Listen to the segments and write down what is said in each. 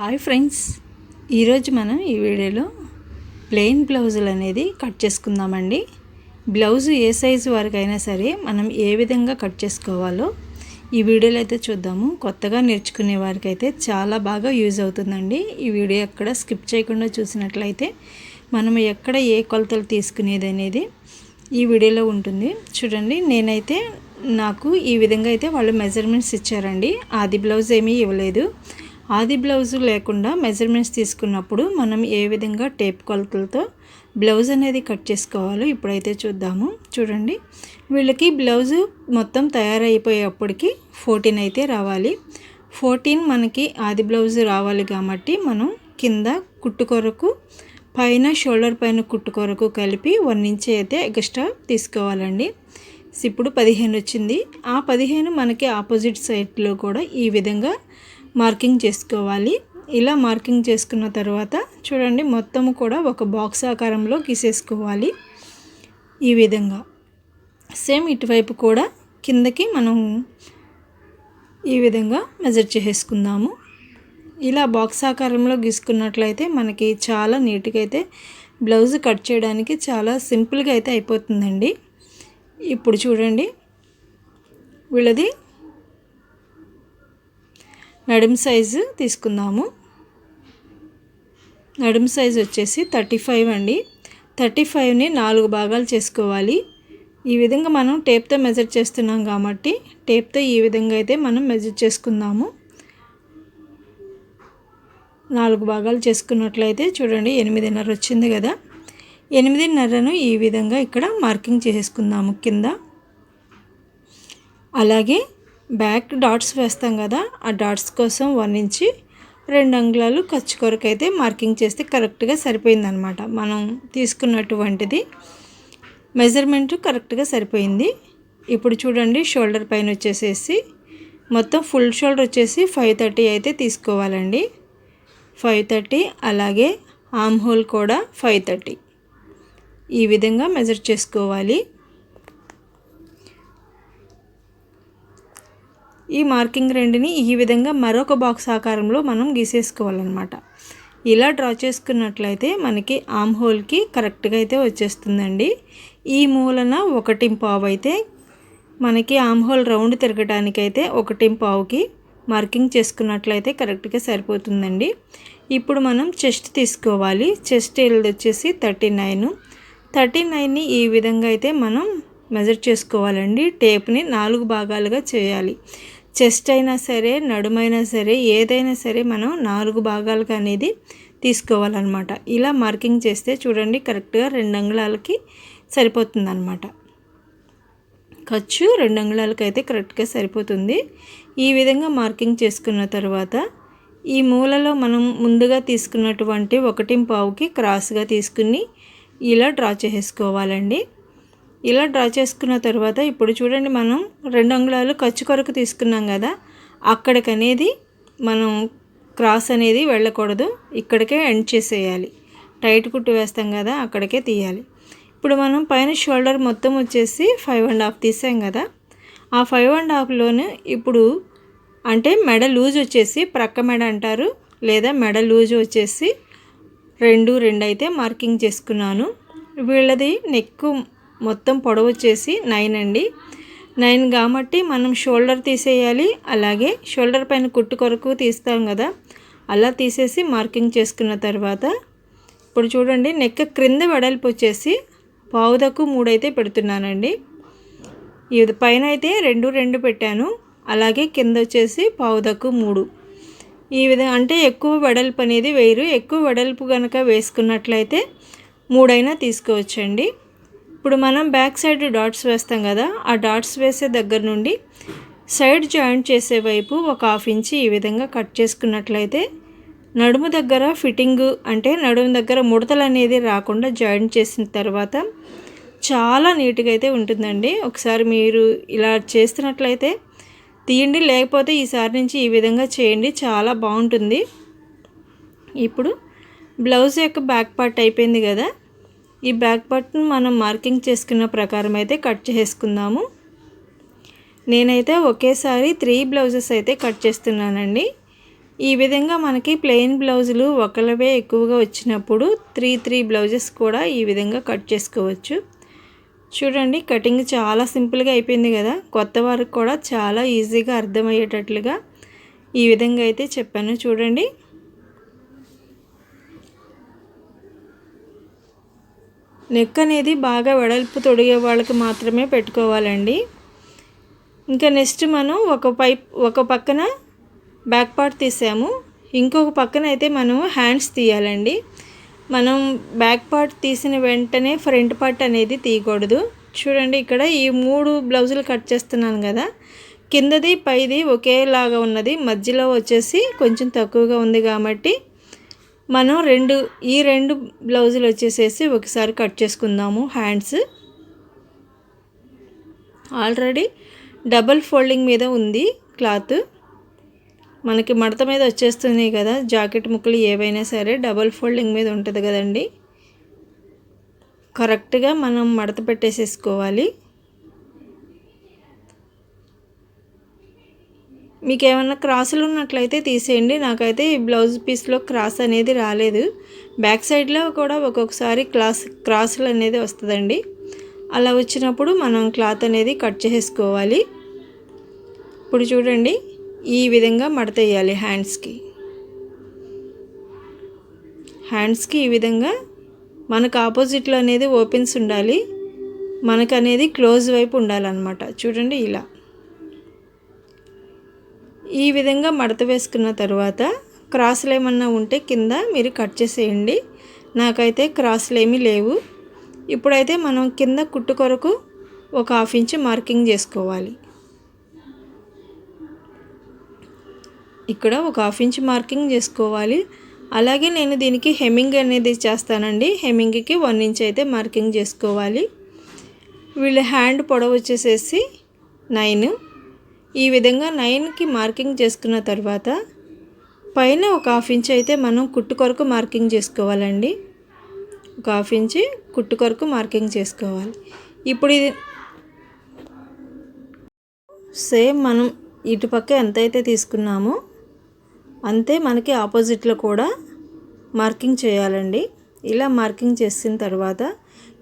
Hi friends. ఈరోజు మనం ఈ వీడియోలో ప్లెయిన్ బ్లౌజులు అనేది కట్ చేసుకుందామండి. బ్లౌజు ఏ సైజు వరకైనా సరే మనం ఏ విధంగా కట్ చేసుకోవాలో ఈ వీడియోలో అయితే చూద్దాము. కొత్తగా నేర్చుకునే వారికి అయితే చాలా బాగా యూజ్ అవుతుందండి. ఈ వీడియో ఎక్కడ స్కిప్ చేయకుండా చూసినట్లయితే మనం ఎక్కడ ఏ కొలతలు తీసుకునేది అనేది ఈ వీడియోలో ఉంటుంది. చూడండి నేనైతే నాకు ఈ విధంగా అయితే వాళ్ళు మెజర్మెంట్స్ ఇచ్చారండి. ఆది బ్లౌజ్ ఏమీ ఇవ్వలేదు. ఆది బ్లౌజ్ లేకుండా మెజర్మెంట్స్ తీసుకున్నప్పుడు మనం ఏ విధంగా టేప్ కొలతలతో బ్లౌజ్ అనేది కట్ చేసుకోవాలో ఇప్పుడైతే చూద్దాము. చూడండి. వీళ్ళకి బ్లౌజు మొత్తం తయారైపోయేప్పటికి ఫోర్టీన్ అయితే రావాలి. ఫోర్టీన్ మనకి ఆది బ్లౌజ్ రావాలి కాబట్టి మనం కింద కుట్టు కొరకు పైన షోల్డర్ పైన కుట్టు కొరకు కలిపి వన్ ఇంచ్ అయితే ఎక్స్ట్రా తీసుకోవాలండి. ఇప్పుడు పదిహేను వచ్చింది. ఆ పదిహేను మనకి ఆపోజిట్ సైడ్లో కూడా ఈ విధంగా మార్కింగ్ చేసుకోవాలి. ఇలా మార్కింగ్ చేసుకున్న తర్వాత చూడండి మొత్తం కూడా ఒక బాక్స్ ఆకారంలో గీసేసుకోవాలి. ఈ విధంగా. సేమ్ ఇటువైపు కూడా కిందకి మనం ఈ విధంగా మెజర్ చేసేసుకుందాము. ఇలా బాక్స్ ఆకారంలో గీసుకున్నట్లయితే మనకి చాలా నీట్గా అయితే బ్లౌజ్ కట్ చేయడానికి చాలా సింపుల్గా అయితే అయిపోతుందండి. ఇప్పుడు చూడండి వీళ్ళది నడుం సైజు తీసుకుందాము. నడుం సైజు వచ్చేసి థర్టీ ఫైవ్ అండి. థర్టీ ఫైవ్ని నాలుగు భాగాలు చేసుకోవాలి. ఈ విధంగా మనం టేప్తో మెజర్ చేస్తున్నాం కాబట్టి టేప్తో ఈ విధంగా అయితే మనం మెజర్ చేసుకుందాము. నాలుగు భాగాలు చేసుకున్నట్లయితే చూడండి ఎనిమిదిన్నర వచ్చింది కదా. ఎనిమిదిన్నరను ఈ విధంగా ఇక్కడ మార్కింగ్ చేసుకుందాము కింద. అలాగే బ్యాక్ డాట్స్ వేస్తాం కదా ఆ డాట్స్ కోసం వన్ ఇంచి రెండు అంగుళాలు ఖర్చు కొరకు అయితే మార్కింగ్ చేస్తే కరెక్ట్గా సరిపోయిందనమాట మనం తీసుకున్నటువంటిది మెజర్మెంట్ కరెక్ట్గా సరిపోయింది. ఇప్పుడు చూడండి షోల్డర్ పైన వచ్చేసేసి మొత్తం ఫుల్ షోల్డర్ వచ్చేసి ఫైవ్ థర్టీ అయితే తీసుకోవాలండి. ఫైవ్ థర్టీ అలాగే ఆమ్ హోల్ కూడా ఫైవ్ థర్టీ. ఈ విధంగా మెజర్ చేసుకోవాలి. ఈ మార్కింగ్ రెండుని ఈ విధంగా మరొక బాక్స్ ఆకారంలో మనం గీసేసుకోవాలన్నమాట. ఇలా డ్రా చేసుకున్నట్లయితే మనకి ఆమ్ హోల్కి కరెక్ట్గా అయితే వచ్చేస్తుందండి. ఈ మూలన ఒకటి పావు అయితే మనకి ఆమ్ హోల్ రౌండ్ తిరగటానికైతే ఒకటి పావుకి మార్కింగ్ చేసుకున్నట్లయితే కరెక్ట్గా సరిపోతుందండి. ఇప్పుడు మనం చెస్ట్ తీసుకోవాలి. చెస్ట్ ఏళ్ళది వచ్చేసి థర్టీ నైన్. థర్టీ నైన్ని ఈ విధంగా అయితే మనం మెజర్ చేసుకోవాలండి. టేప్ని నాలుగు భాగాలుగా చేయాలి. చెస్ట్ అయినా సరే నడుమైనా సరే ఏదైనా సరే మనం నాలుగు భాగాలకు అనేది తీసుకోవాలన్నమాట. ఇలా మార్కింగ్ చేస్తే చూడండి కరెక్ట్గా రెండు అంగుళాలకి సరిపోతుంది అనమాట ఖర్చు రెండు అంగుళాలకి అయితే కరెక్ట్గా సరిపోతుంది. ఈ విధంగా మార్కింగ్ చేసుకున్న తర్వాత ఈ మూలలో మనం ముందుగా తీసుకున్నటువంటి ఒకటి పావుకి క్రాస్గా తీసుకుని ఇలా డ్రా చేసుకోవాలండి ఇలా డ్రా చేసుకున్న తర్వాత ఇప్పుడు చూడండి మనం రెండు అంగుళాలు ఖర్చు కొరకు తీసుకున్నాం కదా అక్కడికి అనేది మనం క్రాస్ అనేది వెళ్ళకూడదు ఇక్కడికే ఎండ్ చేసేయాలి. టైట్ కుట్టు వేస్తాం కదా అక్కడికే తీయాలి. ఇప్పుడు మనం పైన షోల్డర్ మొత్తం వచ్చేసి ఫైవ్ అండ్ హాఫ్ తీసాం కదా ఆ ఫైవ్ అండ్ హాఫ్లోనే ఇప్పుడు అంటే మెడ లూజ్ వచ్చేసి ప్రక్క మెడ అంటారు లేదా మెడ లూజ్ వచ్చేసి రెండు రెండు అయితే మార్కింగ్ చేసుకున్నాను. వీళ్ళది నెక్ మొత్తం పొడవు వచ్చేసి నైన్ అండి. నైన్ కాబట్టి మనం షోల్డర్ తీసేయాలి. అలాగే షోల్డర్ పైన కుట్టు కొరకు తీస్తాం కదా. అలా తీసేసి మార్కింగ్ చేసుకున్న తర్వాత ఇప్పుడు చూడండి నెక్ క్రింద వెడల్పు వచ్చేసి పావుదకు మూడు అయితే పెడుతున్నానండి. ఇది పైన అయితే రెండు రెండు పెట్టాను. అలాగే కింద వచ్చేసి పావుదకు మూడు. ఈ విధంగా అంటే ఎక్కువ వెడల్పు అనేది వేయరు. ఎక్కువ వెడల్పు కనుక వేసుకున్నట్లయితే మూడైనా తీసుకోవచ్చండి. ఇప్పుడు మనం బ్యాక్ సైడ్ డాట్స్ వేస్తాం కదా ఆ డాట్స్ వేసే దగ్గర నుండి సైడ్ జాయింట్ చేసే వైపు ఒక హాఫ్ ఇంచి ఈ విధంగా కట్ చేసుకున్నట్లయితే నడుము దగ్గర ఫిట్టింగ్ అంటే నడుము దగ్గర ముడతలు అనేది రాకుండా జాయింట్ చేసిన తర్వాత చాలా నీట్గా అయితే ఉంటుందండి. ఒకసారి మీరు ఇలా చేస్తున్నట్లయితే తీయండి లేకపోతే ఈసారి నుంచి ఈ విధంగా చేయండి చాలా బాగుంటుంది. ఇప్పుడు బ్లౌజ్ యొక్క బ్యాక్ పార్ట్ అయిపోయింది కదా ఈ బ్యాక్ బటన్ మనం మార్కింగ్ చేసుకున్న ప్రకారం అయితే కట్ చేసుకుందాము. నేనైతే ఒకేసారి త్రీ బ్లౌజెస్ అయితే కట్ చేస్తున్నానండి. ఈ విధంగా మనకి ప్లెయిన్ బ్లౌజులు ఒకలవే ఎక్కువగా వచ్చినప్పుడు త్రీ త్రీ బ్లౌజెస్ కూడా ఈ విధంగా కట్ చేసుకోవచ్చు. చూడండి కటింగ్ చాలా సింపుల్గా అయిపోయింది కదా. కొత్త వారికి కూడా చాలా ఈజీగా అర్థమయ్యేటట్లుగా ఈ విధంగా అయితే చెప్పాను. చూడండి నెక్ అనేది బాగా వెడల్పు తొడిగే వాళ్ళకి మాత్రమే పెట్టుకోవాలండి. ఇంకా నెక్స్ట్ మనం ఒక పైప్ ఒక పక్కన బ్యాక్ పార్ట్ తీసాము. ఇంకొక పక్కన అయితే మనం హ్యాండ్స్ తీయాలండి. మనం బ్యాక్ పార్ట్ తీసిన వెంటనే ఫ్రంట్ పార్ట్ అనేది తీయకూడదు. చూడండి ఇక్కడ ఈ మూడు బ్లౌజులు కట్ చేస్తున్నాను కదా. కిందది పైది ఒకేలాగా ఉన్నది. మధ్యలో వచ్చేసి కొంచెం తక్కువగా ఉంది కాబట్టి మనం రెండు ఈ రెండు బ్లౌజులు వచ్చేసేసి ఒకసారి కట్ చేసుకుందాము. హ్యాండ్స్. ఆల్రెడీ డబల్ ఫోల్డింగ్ మీద ఉంది క్లాత్. మనకి మడత మీద వచ్చేస్తున్నాయి కదా జాకెట్ ముక్కలు ఏవైనా సరే డబల్ ఫోల్డింగ్ మీద ఉంటుంది కదండి. కరెక్ట్గా మనం మడత పెట్టేసేసుకోవాలి. మీకు ఏమైనా క్రాసులు ఉన్నట్లయితే తీసేయండి. నాకైతే ఈ బ్లౌజ్ పీస్లో క్రాస్ అనేది రాలేదు. బ్యాక్ సైడ్లో కూడా ఒక్కొక్కసారి క్లాస్ క్రాసులు అనేది వస్తుందండి. అలా వచ్చినప్పుడు మనం క్లాత్ అనేది కట్ చేసుకోవాలి ఇప్పుడు చూడండి ఈ విధంగా మడత వేయాలి హ్యాండ్స్కి. హ్యాండ్స్కి ఈ విధంగా మనకు ఆపోజిట్లో అనేది ఓపెన్స్ ఉండాలి. మనకు అనేది క్లోజ్ వైపు ఉండాలన్నమాట. చూడండి ఇలా. ఈ విధంగా మడత వేసుకున్న తర్వాత క్రాసులు ఏమన్నా ఉంటే కింద మీరు కట్ చేసేయండి. నాకైతే క్రాసులు ఏమీ లేవు. ఇప్పుడైతే మనం కింద కుట్టు కొరకు ఒక హాఫ్ ఇంచ్ మార్కింగ్ చేసుకోవాలి. ఇక్కడ ఒక హాఫ్ ఇంచ్ మార్కింగ్ చేసుకోవాలి. అలాగే నేను దీనికి హెమ్మింగ్ అనేది చేస్తానండి. హెమ్మింగ్కి వన్ ఇంచ్ అయితే మార్కింగ్ చేసుకోవాలి. వీళ్ళ హ్యాండ్ పొడవు వచ్చేసేసి నైన్. ఈ విధంగా నైన్కి మార్కింగ్ చేసుకున్న తర్వాత పైన ఒక హాఫ్ ఇంచ్ అయితే మనం కుట్టు కొరకు మార్కింగ్ చేసుకోవాలండి. ఒక హాఫ్ ఇంచ్ కుట్టు కొరకు మార్కింగ్ చేసుకోవాలి. ఇప్పుడు ఇది సేమ్ మనం ఇటుపక్క ఎంతైతే తీసుకున్నామో అంతే మనకి ఆపోజిట్లో కూడా మార్కింగ్ చేయాలండి. ఇలా మార్కింగ్ చేసిన తర్వాత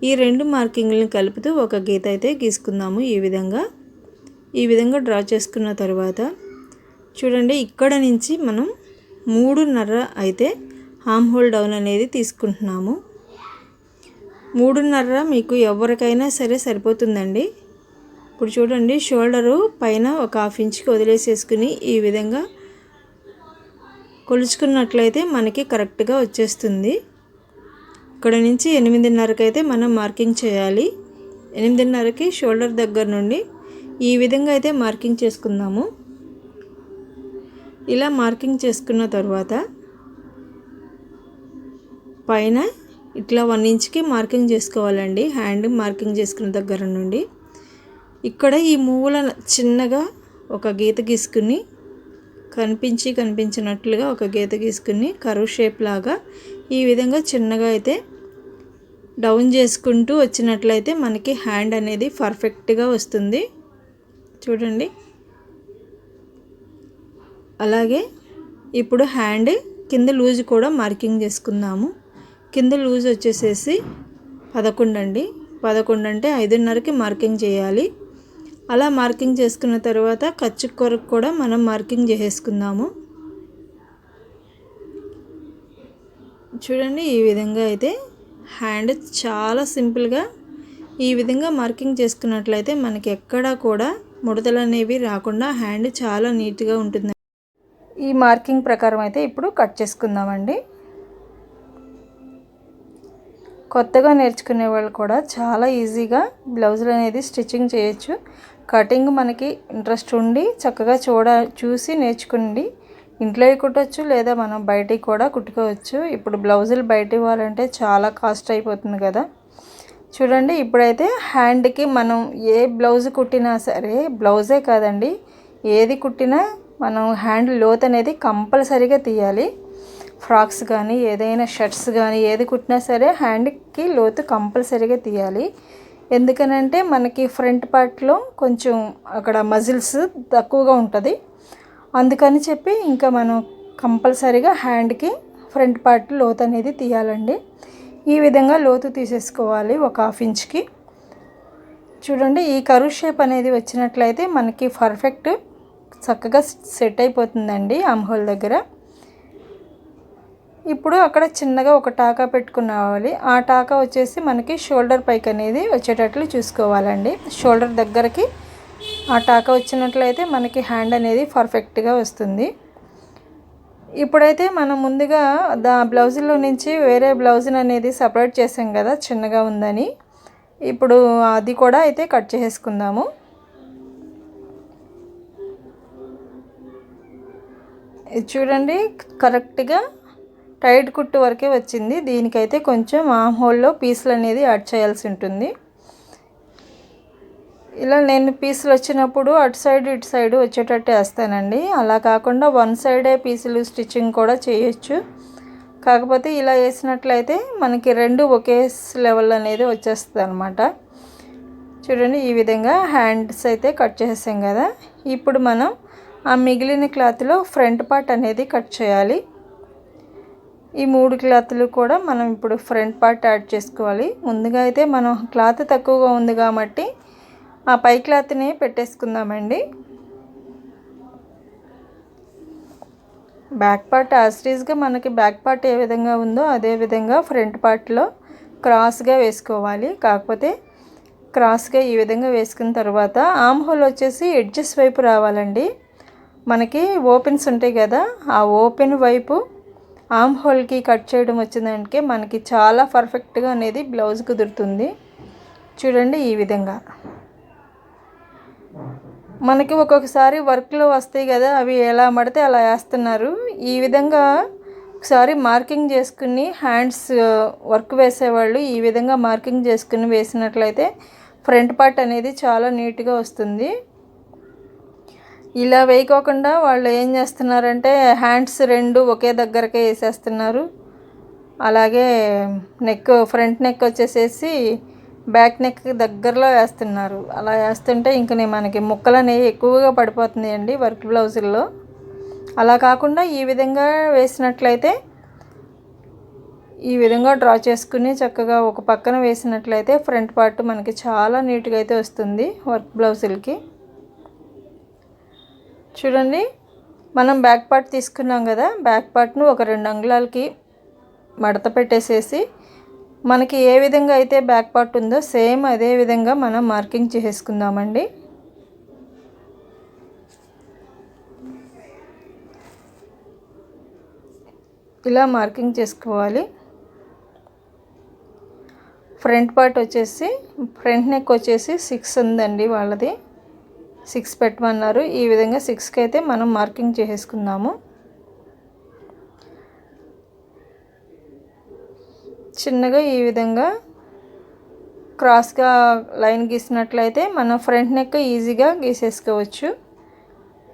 ఈ రెండు మార్కింగ్లను కలుపుతూ ఒక గీత అయితే గీసుకుందాము ఈ విధంగా. ఈ విధంగా డ్రా చేసుకున్న తర్వాత చూడండి ఇక్కడ నుంచి మనం మూడున్నర అయితే హామ్ హోల్ డౌన్ అనేది తీసుకుంటున్నాము. మూడున్నర మీకు ఎవరికైనా సరే సరిపోతుందండి. ఇప్పుడు చూడండి షోల్డరు పైన ఒక హాఫ్ ఇంచ్కి వదిలేసేసుకుని ఈ విధంగా కొలుచుకున్నట్లయితే మనకి కరెక్ట్గా వచ్చేస్తుంది. ఇక్కడ నుంచి ఎనిమిదిన్నరకైతే అయితే మనం మార్కింగ్ చేయాలి. ఎనిమిదిన్నరకి షోల్డర్ దగ్గర నుండి ఈ విధంగా అయితే మార్కింగ్ చేసుకుందాము. ఇలా మార్కింగ్ చేసుకున్న తర్వాత పైన ఇట్లా వన్ ఇంచ్కి మార్కింగ్ చేసుకోవాలండి. హ్యాండ్ మార్కింగ్ చేసుకున్న దగ్గర నుండి. ఇక్కడ ఈ మూల చిన్నగా ఒక గీత గీసుకుని కనిపించి కనిపించినట్లుగా ఒక గీత గీసుకుని కరువు షేప్ లాగా ఈ విధంగా చిన్నగా అయితే డౌన్ చేసుకుంటూ వచ్చినట్లయితే మనకి హ్యాండ్ అనేది పర్ఫెక్ట్గా వస్తుంది. చూడండి. అలాగే ఇప్పుడు హ్యాండ్ కింద లూజ్ కూడా మార్కింగ్ చేసుకుందాము. కింద లూజ్ వచ్చేసేసి పదకొండు అండి. పదకొండు అంటే ఐదున్నరకి మార్కింగ్ చేయాలి. అలా మార్కింగ్ చేసుకున్న తర్వాత ఖర్చు కొరకు కూడా మనం మార్కింగ్ చేసేసుకుందాము. చూడండి ఈ విధంగా అయితే హ్యాండ్ చాలా సింపుల్గా ఈ విధంగా మార్కింగ్ చేసుకున్నట్లయితే మనకి ఎక్కడా కూడా ముడతలు అనేవి రాకుండా హ్యాండ్ చాలా నీట్గా ఉంటుంది ఈ మార్కింగ్ ప్రకారం అయితే ఇప్పుడు కట్ చేసుకుందామండి. కొత్తగా నేర్చుకునే వాళ్ళు కూడా చాలా ఈజీగా బ్లౌజులు అనేది స్టిచ్చింగ్ చేయొచ్చు. కటింగ్ మనకి ఇంట్రెస్ట్ ఉండి చక్కగా చూడ చూసి నేర్చుకోండి ఇంట్లో కుట్టచ్చు లేదా మనం బయటికి కూడా కుట్టుకోవచ్చు. ఇప్పుడు బ్లౌజులు బయట ఇవ్వాలంటే చాలా కాస్ట్ అయిపోతుంది కదా. చూడండి ఇప్పుడైతే హ్యాండ్కి మనం ఏ బ్లౌజ్ కుట్టినా సరే బ్లౌజే కాదండి ఏది కుట్టినా మనం హ్యాండ్ లోత్ అనేది కంపల్సరీగా తీయాలి. ఫ్రాక్స్ కానీ ఏదైనా షర్ట్స్ కానీ ఏది కుట్టినా సరే హ్యాండ్కి లోతు కంపల్సరీగా తీయాలి. ఎందుకనంటే మనకి ఫ్రంట్ పార్ట్లో కొంచెం అక్కడ మజిల్స్ తక్కువగా ఉంటుంది. అందుకని చెప్పి ఇంకా మనం కంపల్సరీగా హ్యాండ్కి ఫ్రంట్ పార్ట్ లోతు అనేది తీయాలండి. ఈ విధంగా లోతు తీసేసుకోవాలి ఒక హాఫ్ ఇంచ్కి. చూడండి ఈ కరువు షేప్ అనేది వచ్చినట్లయితే మనకి పర్ఫెక్ట్ చక్కగా సెట్ అయిపోతుందండి ఆమ్హోల్ దగ్గర. ఇప్పుడు అక్కడ చిన్నగా ఒక టాకా పెట్టుకున్నావాలి. ఆ టాకా వచ్చేసి మనకి షోల్డర్ పైకి అనేది వచ్చేటట్లు చూసుకోవాలండి. షోల్డర్ దగ్గరకి ఆ టాకా వచ్చినట్లయితే మనకి హ్యాండ్ అనేది పర్ఫెక్ట్గా వస్తుంది. ఇప్పుడైతే మనం ముందుగా దా బ్లౌజులో నుంచి వేరే బ్లౌజ్ని అనేది సపరేట్ చేసాం కదా చిన్నగా ఉందని. ఇప్పుడు అది కూడా అయితే కట్ చేసుకుందాము ఇది చూడండి కరెక్ట్గా టైట్ కుట్టు వరకే వచ్చింది. దీనికైతే కొంచెం ఆమ్ హోల్లో పీసులు అనేది యాడ్ చేయాల్సి ఉంటుంది. ఇలా నేను పీసులు వచ్చినప్పుడు అటు సైడ్ ఇటు సైడ్ వచ్చేటట్టు వేస్తానండి. అలా కాకుండా వన్ సైడే పీసులు స్టిచ్చింగ్ కూడా చేయొచ్చు. కాకపోతే ఇలా వేసినట్లయితే మనకి రెండు ఒకే లెవెల్ అనేది వచ్చేస్తుంది అనమాట చూడండి ఈ విధంగా హ్యాండ్స్ అయితే కట్ చేసాం కదా. ఇప్పుడు మనం ఆ మిగిలిన క్లాత్లో ఫ్రంట్ పార్ట్ అనేది కట్ చేయాలి. ఈ మూడు క్లాత్లు కూడా మనం ఇప్పుడు ఫ్రంట్ పార్ట్ యాడ్ చేసుకోవాలి. ముందుగా అయితే మనం క్లాత్ తక్కువగా ఉంది కాబట్టి ఆ పై క్లాత్ని పెట్టేసుకుందామండి. బ్యాక్ పార్ట్ యాస్టీస్గా మనకి బ్యాక్ పార్ట్ ఏ విధంగా ఉందో అదే విధంగా ఫ్రంట్ పార్ట్లో క్రాస్గా వేసుకోవాలి. కాకపోతే క్రాస్గా ఈ విధంగా వేసుకున్న తర్వాత ఆమ్ హోల్ వచ్చేసి ఎడ్జెస్ వైపు రావాలండి. మనకి ఓపెన్స్ ఉంటాయి కదా ఆ ఓపెన్ వైపు ఆమ్ హోల్కి కట్ చేయడం వచ్చిందంటే మనకి చాలా పర్ఫెక్ట్గా అనేది బ్లౌజ్ కుదురుతుంది. చూడండి ఈ విధంగా. మనకి ఒక్కొక్కసారి వర్క్లో వస్తాయి కదా అవి ఎలా పడితే అలా వేస్తున్నారు. ఈ విధంగా ఒకసారి మార్కింగ్ చేసుకుని హ్యాండ్స్ వర్క్ వేసేవాళ్ళు ఈ విధంగా మార్కింగ్ చేసుకుని వేసినట్లయితే ఫ్రంట్ పార్ట్ అనేది చాలా నీట్గా వస్తుంది. ఇలా వేయకోకుండా వాళ్ళు ఏం చేస్తున్నారంటే హ్యాండ్స్ రెండు ఒకే దగ్గరకే వేసేస్తున్నారు. అలాగే నెక్ ఫ్రంట్ నెక్ వచ్చేసేసి బ్యాక్ నెక్ దగ్గరలో వేస్తున్నారు. అలా వేస్తుంటే ఇంక మనకి ముక్కలు అనేవి ఎక్కువగా పడిపోతుంది అండి వర్క్ బ్లౌజుల్లో. అలా కాకుండా ఈ విధంగా వేసినట్లయితే ఈ విధంగా డ్రా చేసుకుని చక్కగా ఒక పక్కన వేసినట్లయితే ఫ్రంట్ పార్ట్ మనకి చాలా నీట్గా అయితే వస్తుంది వర్క్ బ్లౌజులకి. చూడండి మనం బ్యాక్ పార్ట్ తీసుకున్నాం కదా బ్యాక్ పార్ట్ను ఒక రెండు అంగుళాలకి మడత పెట్టేసేసి మనకి ఏ విధంగా అయితే బ్యాక్ పార్ట్ ఉందో సేమ్ అదే విధంగా మనం మార్కింగ్ చేసుకుందామండి ఇలా మార్కింగ్ చేసుకోవాలి. ఫ్రంట్ పార్ట్ వచ్చేసి ఫ్రంట్ నెక్ వచ్చేసి సిక్స్ ఉందండి వాళ్ళది. సిక్స్ పెట్టమన్నారు. ఈ విధంగా సిక్స్కి అయితే మనం మార్కింగ్ చేసేసుకుందాము. చిన్నగా ఈ విధంగా క్రాస్గా లైన్ గీసినట్లయితే మనం ఫ్రంట్ నెక్ ఈజీగా గీసేసుకోవచ్చు.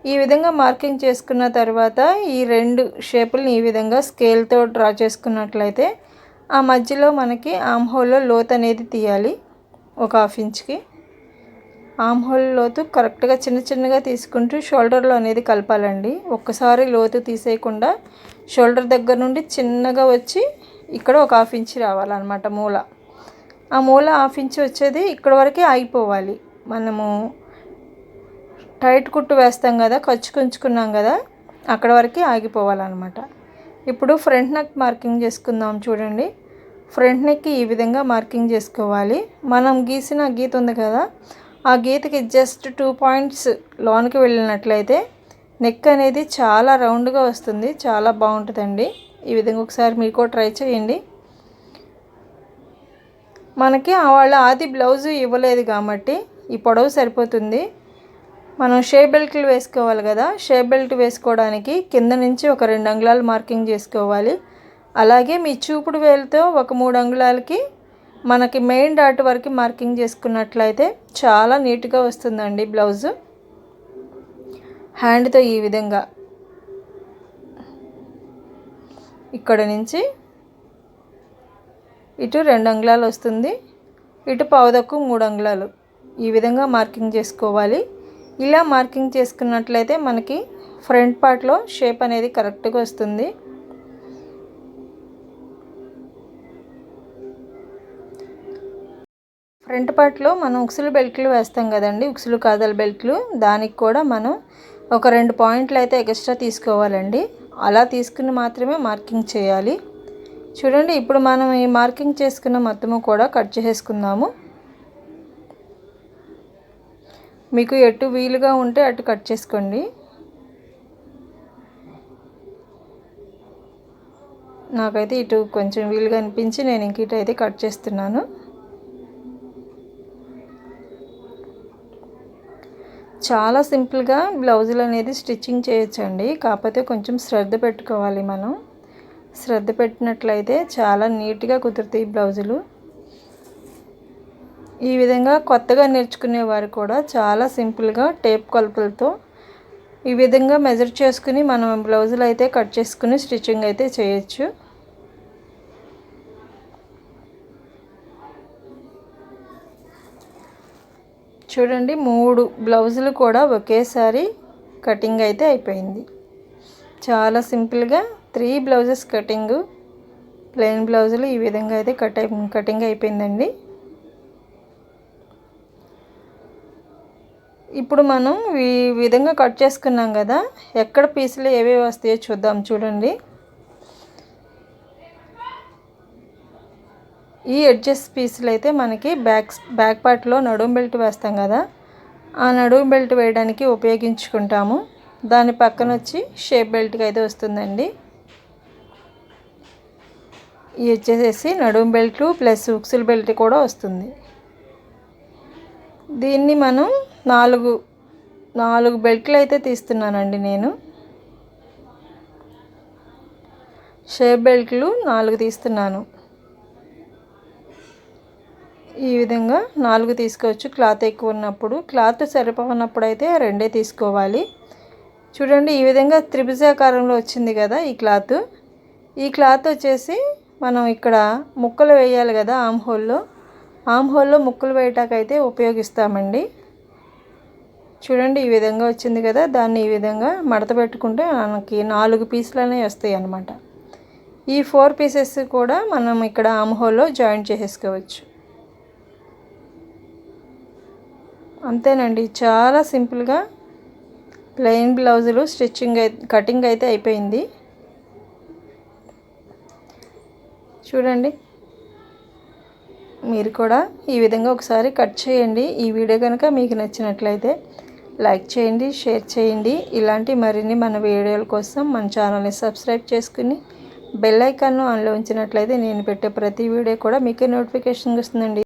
ఈ విధంగా మార్కింగ్ చేసుకున్న తర్వాత ఈ రెండు షేపులను ఈ విధంగా స్కేల్తో డ్రా చేసుకున్నట్లయితే ఆ మధ్యలో మనకి ఆమ్ హోల్లో లోత్ అనేది తీయాలి ఒక హాఫ్ ఇంచ్కి. ఆమ్ హోల్ లోతు కరెక్ట్గా చిన్న చిన్నగా తీసుకుంటూ షోల్డర్లో అనేది కలపాలండి. ఒక్కసారి లోతు తీసేయకుండా షోల్డర్ దగ్గర నుండి చిన్నగా వచ్చి ఇక్కడ ఒక హాఫ్ ఇంచ్ రావాలన్నమాట మూల. ఆ మూల హాఫ్ ఇంచ్ వచ్చేది ఇక్కడ వరకే ఆగిపోవాలి మనము టైట్ కుట్టు వేస్తాం కదా ఖర్చు ఉంచుకున్నాం కదా అక్కడ వరకే ఆగిపోవాలన్నమాట. ఇప్పుడు ఫ్రంట్ నెక్ మార్కింగ్ చేసుకుందాం చూడండి. ఫ్రంట్ నెక్కి ఈ విధంగా మార్కింగ్ చేసుకోవాలి. మనం గీసిన గీత ఉంది కదా ఆ గీతకి జస్ట్ టూ పాయింట్స్ లోనికి వెళ్ళినట్లయితే నెక్ అనేది చాలా రౌండ్గా వస్తుంది చాలా బాగుంటుందండి. ఈ విధంగా ఒకసారి మీరు కూడా ట్రై చేయండి. మనకి వాళ్ళ ఆది బ్లౌజు ఇవ్వలేదు కాబట్టి ఈ పొడవు సరిపోతుంది. మనం షే బెల్ట్లు వేసుకోవాలి కదా. షే బెల్ట్ వేసుకోవడానికి కింద నుంచి ఒక రెండు అంగుళాలు మార్కింగ్ చేసుకోవాలి. అలాగే మీ చూపుడు వేలుతో ఒక మూడు అంగుళాలకి మనకి మెయిన్ డాట్ వరకు మార్కింగ్ చేసుకున్నట్లయితే చాలా నీట్గా వస్తుందండి బ్లౌజు హ్యాండ్తో ఈ విధంగా. ఇక్కడ నుంచి ఇటు రెండు అంగుళాలు వస్తుంది ఇటు పావుదక్కు మూడు అంగుళాలు. ఈ విధంగా మార్కింగ్ చేసుకోవాలి. ఇలా మార్కింగ్ చేసుకున్నట్లయితే మనకి ఫ్రంట్ పార్ట్లో షేప్ అనేది కరెక్ట్గా వస్తుంది. ఫ్రంట్ పార్ట్లో మనం ఉక్సులు బెల్ట్లు వేస్తాం కదండి ఉక్సులు కాదల బెల్ట్లు. దానికి కూడా మనం ఒక రెండు పాయింట్లు అయితే ఎక్స్ట్రా తీసుకోవాలండి. అలా తీసుకుని మాత్రమే మార్కింగ్ చేయాలి. చూడండి ఇప్పుడు మనం ఈ మార్కింగ్ చేసుకున్న మొత్తము కూడా కట్ చేసుకుందాము మీకు ఎటు వీలుగా ఉంటే అటు కట్ చేసుకోండి. నాకైతే ఇటు కొంచెం వీలుగా అనిపించి నేను ఇంక ఇటు అయితే కట్ చేస్తున్నాను. చాలా సింపుల్గా బ్లౌజులు అనేది స్టిచ్చింగ్ చేయొచ్చండి. కాకపోతే కొంచెం శ్రద్ధ పెట్టుకోవాలి మనం. శ్రద్ధ పెట్టినట్లయితే చాలా నీట్గా కుదురుతాయి బ్లౌజులు. ఈ విధంగా కొత్తగా నేర్చుకునే వారు కూడా చాలా సింపుల్గా టేప్ కొలతలతో ఈ విధంగా మెజర్ చేసుకుని మనం బ్లౌజులు అయితే కట్ చేసుకుని స్టిచ్చింగ్ అయితే చేయొచ్చు. చూడండి మూడు బ్లౌజులు కూడా ఒకేసారి కటింగ్ అయితే అయిపోయింది. చాలా సింపుల్గా త్రీ బ్లౌజెస్ కటింగ్ ప్లెయిన్ బ్లౌజులు ఈ విధంగా అయితే కట్ కటింగ్ అయిపోయిందండి. ఇప్పుడు మనం ఈ విధంగా కట్ చేసుకున్నాం కదా ఎక్కడ పీసులు ఏవేవి వస్తాయో చూద్దాం చూడండి. ఈ ఎడ్జెస్ పీసులు అయితే మనకి బ్యాక్ బ్యాక్ పార్ట్లో నడుము బెల్ట్ వేస్తాం కదా ఆ నడుము బెల్ట్ వేయడానికి ఉపయోగించుకుంటాము. దాని పక్కన వచ్చి షేప్ బెల్ట్కి అయితే వస్తుందండి. ఇది వచ్చేసేసి నడుము బెల్ట్ ప్లస్ ఉక్సుల బెల్ట్ కూడా వస్తుంది. దీన్ని మనం నాలుగు నాలుగు బెల్ట్లు అయితే తీస్తున్నానండి నేను. షేప్ బెల్ట్లు నాలుగు తీస్తున్నాను. ఈ విధంగా నాలుగు తీసుకోవచ్చు. క్లాత్ ఎక్కువ ఉన్నప్పుడు క్లాత్ సరిపోనప్పుడు అయితే రెండే తీసుకోవాలి. చూడండి ఈ విధంగా త్రిభుజాకారంలో వచ్చింది కదా ఈ క్లాత్. ఈ క్లాత్ వచ్చేసి మనం ఇక్కడ ముక్కలు వేయాలి కదా ఆమ్ హోల్లో. ఆమ్ హోల్లో ముక్కలు వేయటాకైతే ఉపయోగిస్తామండి. చూడండి ఈ విధంగా వచ్చింది కదా. దాన్ని ఈ విధంగా మడత పెట్టుకుంటే మనకి నాలుగు పీసులనే వస్తాయి అన్నమాట. ఈ ఫోర్ పీసెస్ కూడా మనం ఇక్కడ ఆమ్ హోల్లో జాయింట్ చేసేసుకోవచ్చు. అంతేనండి. చాలా సింపుల్గా ప్లెయిన్ బ్లౌజులు స్టిచ్చింగ్ కటింగ్ అయితే అయిపోయింది. చూడండి. మీరు కూడా ఈ విధంగా ఒకసారి కట్ చేయండి. ఈ వీడియో కనుక మీకు నచ్చినట్లయితే లైక్ చేయండి షేర్ చేయండి. ఇలాంటి మరిన్ని మన వీడియోల కోసం మన ఛానల్ని సబ్స్క్రైబ్ చేసుకుని బెల్ ఐకాన్ను ఆన్లో ఉంచినట్లయితే నేను పెట్టే ప్రతి వీడియో కూడా మీకు నోటిఫికేషన్ వస్తుందండి.